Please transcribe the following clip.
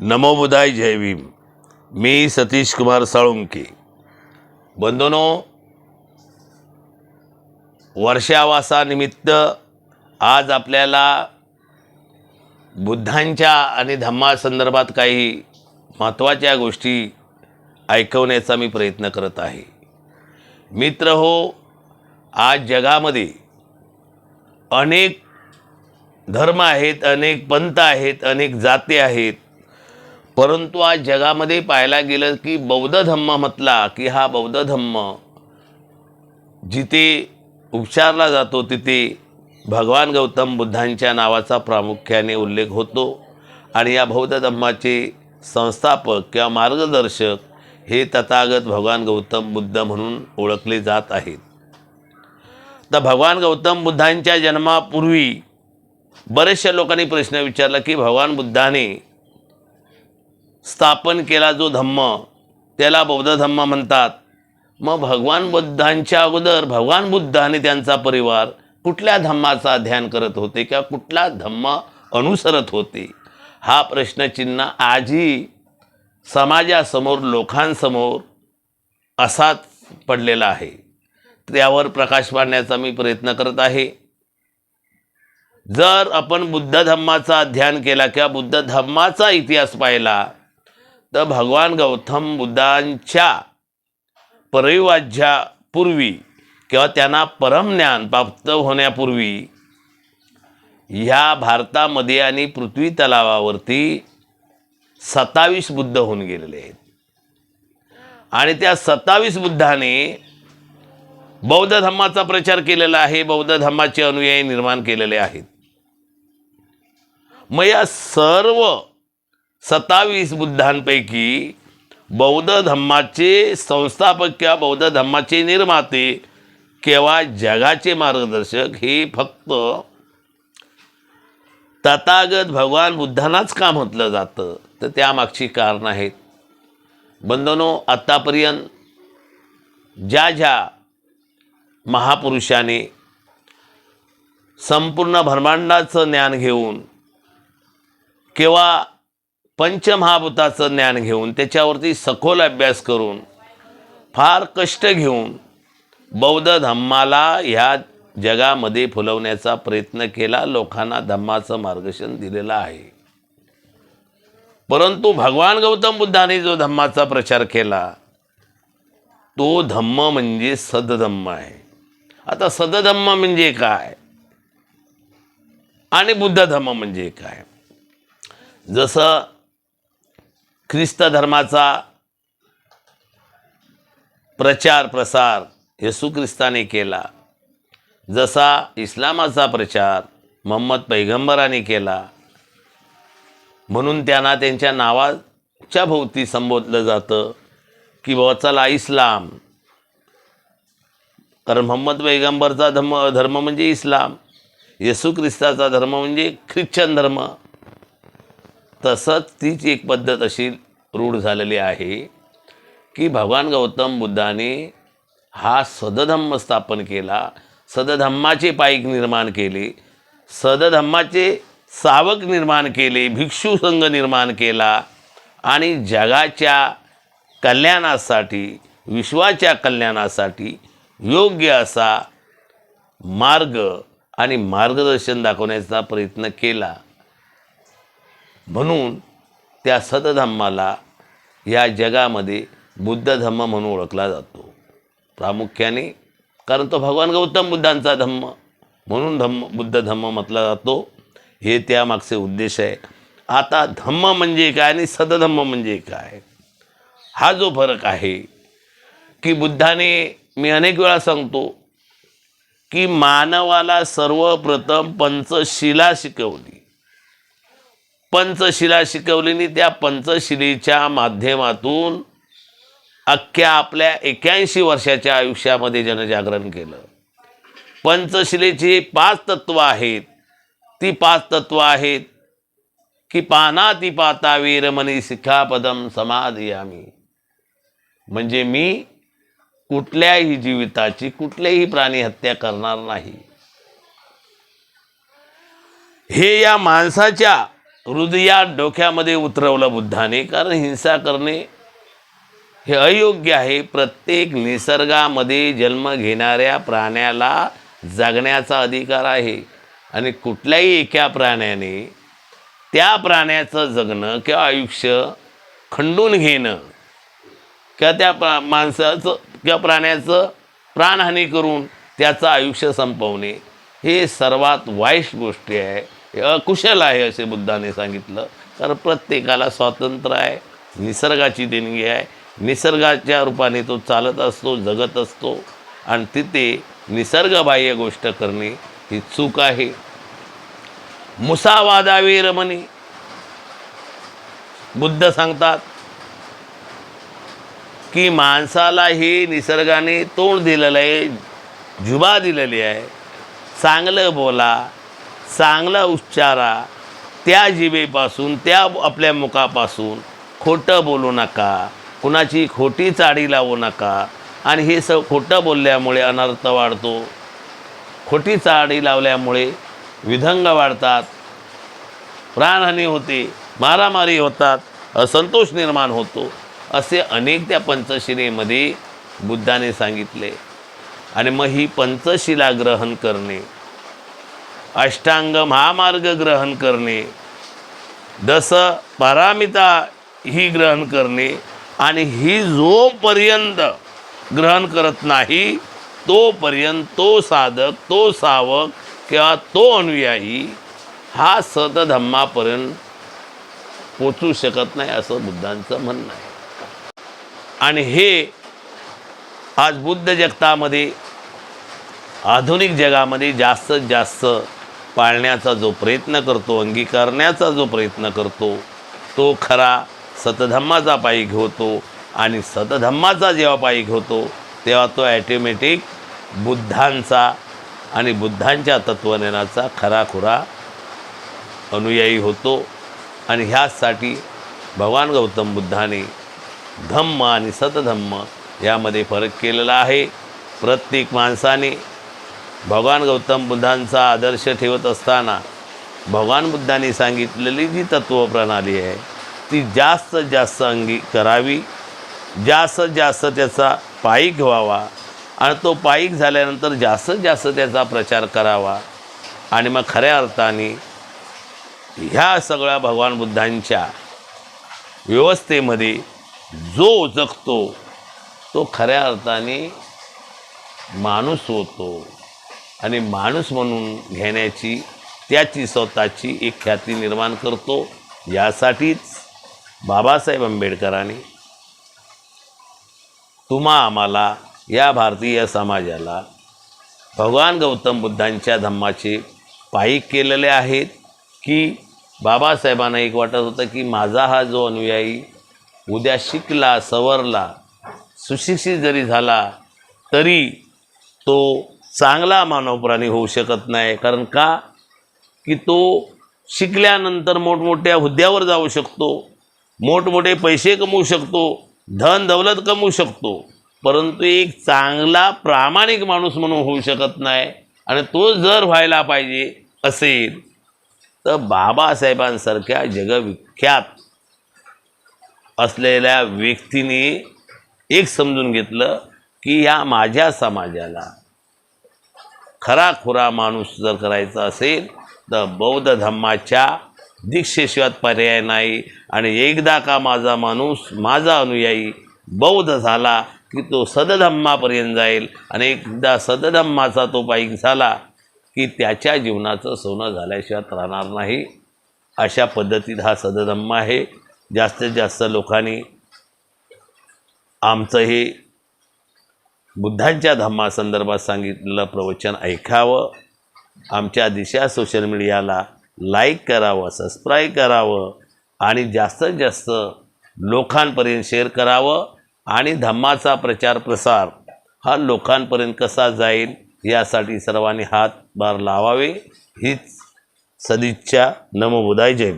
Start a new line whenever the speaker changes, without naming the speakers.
नमो बुधाय जय भीम. मी सतीश कुमार साळुंके. बंधनो वर्षावासानिमित्त आज आपल्याला बुद्धांच्या आणि धम्मासंदर्भात काही महत्त्वाच्या गोष्टी ऐकवण्याचा मी प्रयत्न करत आहे. मित्र हो आज जगामध्ये अनेक धर्म आहेत अनेक पंथ आहेत अनेक जाती आहेत परंतु आज जगामध्ये पाहायला गेलं की बौद्ध धम्म म्हटला की हा बौद्ध धम्म जिथे उपचारला जातो तिथे भगवान गौतम बुद्धांच्या नावाचा प्रामुख्याने उल्लेख होतो. आणि या बौद्ध धम्माचे संस्थापक किंवा मार्गदर्शक हे तथागत भगवान गौतम बुद्ध म्हणून ओळखले जात आहेत. तर भगवान गौतम बुद्धांच्या जन्मापूर्वी बरेचशा लोकांनी प्रश्न विचारला की भगवान बुद्धाने स्थापन केला जो धम्म त्याला बौद्ध धम्म म्हणतात. मग भगवान बुद्धांच्या अगोदर भगवान बुद्ध आणि त्यांचा परिवार कुठल्या धम्माचा ध्यान करत होते किंवा कुठला धम्म अनुसरत होते? हा प्रश्नचिन्ह आजही समाजासमोर लोकांसमोर असाच पडलेला आहे. त्यावर प्रकाश पाडण्याचा मी प्रयत्न करत आहे. जर आपण बुद्ध धम्माचा अध्ययन केला किंवा बुद्ध धम्माचा इतिहास पाहिला तर भगवान गौतम बुद्धांच्या परिवाज्यापूर्वी किंवा त्यांना परमज्ञान प्राप्त होण्यापूर्वी ह्या भारतामध्ये आणि पृथ्वी तलावावरती सत्तावीस बुद्ध होऊन गेलेले आहेत. आणि त्या सत्तावीस बुद्धाने बौद्ध धम्माचा प्रचार केलेला आहे बौद्ध धम्माचे अनुयायी निर्माण केलेले आहेत. मग या सर्व सत्तावीस बुद्धांपैकी बौद्ध धम्माचे संस्थापक किंवा बौद्ध धम्माचे निर्माते किंवा जगाचे मार्गदर्शक हे फक्त तथागत भगवान बुद्धांनाच का म्हटलं जातं? तर त्यामागची कारणं आहेत. बंधनो आत्तापर्यंत ज्या ज्या महापुरुषाने संपूर्ण ब्रह्मांडाचं ज्ञान घेऊन किंवा पंचमहाभूताचं ज्ञान घेऊन त्याच्यावरती सखोल अभ्यास करून फार कष्ट घेऊन बौद्ध धम्माला ह्या जगामध्ये फुलवण्याचा प्रयत्न केला लोकांना धम्माचं मार्गदर्शन दिलेलं आहे. परंतु भगवान गौतम बुद्धाने जो धम्माचा प्रचार केला तो धम्म म्हणजे सदधम्म आहे. आता सदधम्म म्हणजे काय? आणि बुद्ध धम्म म्हणजे काय? जसं ख्रिस्त धर्माचा प्रचार प्रसार येसू ख्रिस्ताने केला. जसा इस्लामाचा प्रचार मोहम्मद पैगंबराने केला म्हणून त्यांना त्यांच्या नावाच्या भोवती संबोधलं जातं की बाबा चला इस्लाम. कारण मोहम्मद पैगंबरचा धर्म धर्म म्हणजे इस्लाम. येसू ख्रिस्ताचा धर्म म्हणजे ख्रिश्चन धर्म. तसंच तीच एक पद्धत अशी रूढ झालेली आहे की भगवान गौतम बुद्धाने हा सदधम्म स्थापन केला सदधम्माचे पाईक निर्माण केले सदधम्माचे सावक निर्माण केले भिक्षू संघ निर्माण केला आणि जगाच्या कल्याणासाठी विश्वाच्या कल्याणासाठी योग्य असा मार्ग आणि मार्गदर्शन दाखवण्याचा प्रयत्न केला. म्हणून त्या सतधम्माला या जगामध्ये बुद्ध धम्म म्हणून ओळखला जातो. प्रामुख्याने कारण तो भगवान गौतम बुद्धांचा धम्म म्हणून धम्म बुद्ध धम्म म्हटला जातो. हे त्यामागचे उद्देश आहे. आता धम्म म्हणजे काय आणि सदधम्म म्हणजे काय? हा जो फरक आहे की बुद्धाने मी अनेक वेळा सांगतो की मानवाला सर्वप्रथम पंचशिला शिकवली. पंचशिला शिकवलेली त्या पंचशिलेच्या माध्यमातून अख्ख्या आपल्या एक्याऐंशी वर्षाच्या आयुष्यामध्ये जनजागरण केलं. पंचशिलेची पाच तत्व आहेत. ती पाच तत्व आहेत की पाना ती पाता वीरमणी शिखापदम समाधियामी म्हणजे मी कुठल्याही जीविताची कुठल्याही प्राणी हत्या करणार नाही. हे या माणसाच्या हृदयात डोक्यामध्ये उतरवलं बुद्धाने कारण हिंसा करणे हे अयोग्य आहे. प्रत्येक निसर्गामध्ये जन्म घेणाऱ्या प्राण्याला जगण्याचा अधिकार आहे. आणि कुठल्याही एका प्राण्याने त्या प्राण्याचं जगणं किंवा आयुष्य खंडून घेणं किंवा त्या प्रा माणसाचं किंवा प्राण्याचं प्राणहानी करून त्याचं आयुष्य संपवणे हे सर्वात वाईट गोष्टी आहे. हे अकुशल आहे असे बुद्धाने सांगितलं. कारण प्रत्येकाला स्वातंत्र्य आहे निसर्गाची देणगी आहे. निसर्गाच्या रूपाने तो चालत असतो जगत असतो. आणि तिथे निसर्गबाह्य गोष्ट करणे ही चूक आहे. मुसावादावी रमणी बुद्ध सांगतात की माणसाला हे निसर्गाने तोंड दिलेलं आहे जुबा दिलेली आहे. चांगलं बोला चांगला उच्चारा त्या जिवेपासून त्या आपल्या मुखापासून. खोटं बोलू नका. कुणाची खोटी चाडी लावू नका. आणि हे स खोटं बोलल्यामुळे अनर्थ वाढतो. खोटी चाडी लावल्यामुळे विधंग वाढतात. प्राणहानी होते मारामारी होतात असंतोष निर्माण होतो. असे अनेक त्या पंचशिलेमध्ये बुद्धाने सांगितले. आणि मग ही पंचशिला ग्रहण करणे. अष्टांग महामार्ग ग्रहण करणे. दस पारामिता ही ग्रहण करणे आणि ही जोपर्यंत ग्रहण करत नाही तोपर्यंत तो साधक तो सावक किंवा तो अनुयायी हा सतधम्मापर्यंत पोचू शकत नाही असं बुद्धांचं म्हणणं आहे. आणि हे आज बुद्ध जगतामध्ये आधुनिक जगामध्ये जास्तीत जास्त पाळण्याचा जो प्रयत्न करतो अंगीकारण्याचा जो प्रयत्न करतो तो खरा सतधम्माचा पायी घेतो आणि सतधम्माचा जेव्हा पायी घेतो तेव्हा तो ॲटोमॅटिक बुद्धांचा आणि बुद्धांच्या तत्त्वज्ञानाचा खराखुरा अनुयायी होतो. आणि ह्याचसाठी भगवान गौतम बुद्धाने धम्म आणि सतधम्म यामध्ये फरक केलेला आहे. प्रत्येक माणसाने भगवान गौतम बुद्धांचा आदर्श ठेवत असताना भगवान बुद्धांनी सांगितलेली जी तत्त्वप्रणाली आहे ती जास्तीत जास्त अंगी करावी जास्तीत जास्त त्याचा पायिक व्हावा आणि तो पायिक झाल्यानंतर जास्तीत जास्त त्याचा प्रचार करावा. आणि मग खऱ्या अर्थाने ह्या सगळ्या भगवान बुद्धांच्या व्यवस्थेमध्ये जो जगतो तो खऱ्या अर्थाने माणूस होतो. आणि माणूस म्हणून घेण्याची त्याची स्वतःची एक ख्याती निर्माण करतो. यासाठीच बाबासाहेब आंबेडकरांनी तुम्हा आम्हाला या भारतीय समाजाला भगवान गौतम बुद्धांच्या धम्माचे पायी केलेले आहेत की बाबासाहेबांना एक वाटत होतं की माझा हा जो अनुयायी उद्या शिकला सवरला सुशिक्षित जरी झाला तरी तो चांगला मानवप्राणी होऊ शकत नाही. कारण का? की तो शिकल्यानंतर मोठमोठ्या हुद्द्यावर जाऊ शकतो. मोठमोठे पैसे कमवू शकतो. धन दौलत कमवू शकतो. परंतु एक चांगला प्रामाणिक माणूस म्हणून होऊ शकत नाही. आणि तो जर व्हायला पाहिजे असेल तर बाबासाहेबांसारख्या जगविख्यात असलेल्या व्यक्तीने एक समजून घेतलं की या माझ्या समाजाला खरा खुरा माणूस जर करायचा असेल तर बौद्ध धम्माच्या दीक्षेशिवाय पर्याय नाही. आणि एकदा का माझा माणूस माझा अनुयायी बौद्ध झाला की तो सदधम्मापर्यंत जाईल. आणि एकदा सदधम्माचा तो पाईक झाला की त्याच्या जीवनाचं सोनं झाल्याशिवाय राहणार नाही. अशा पद्धतीत हा सदधम्म आहे. जास्तीत जास्त लोकांनी आमचं हे बुद्धांच्या धम्मासंदर्भात सांगितलेलं प्रवचन ऐकावं. आमच्या दिशा सोशल मीडियाला लाईक करावं सबस्क्राईब करावं आणि जास्तीत जास्त लोकांपर्यंत शेअर करावं आणि धम्माचा प्रचार प्रसार हा लोकांपर्यंत कसा जाईल यासाठी सर्वांनी हातभार लावावे. हीच सदिच्छा. नमोबुधाय जय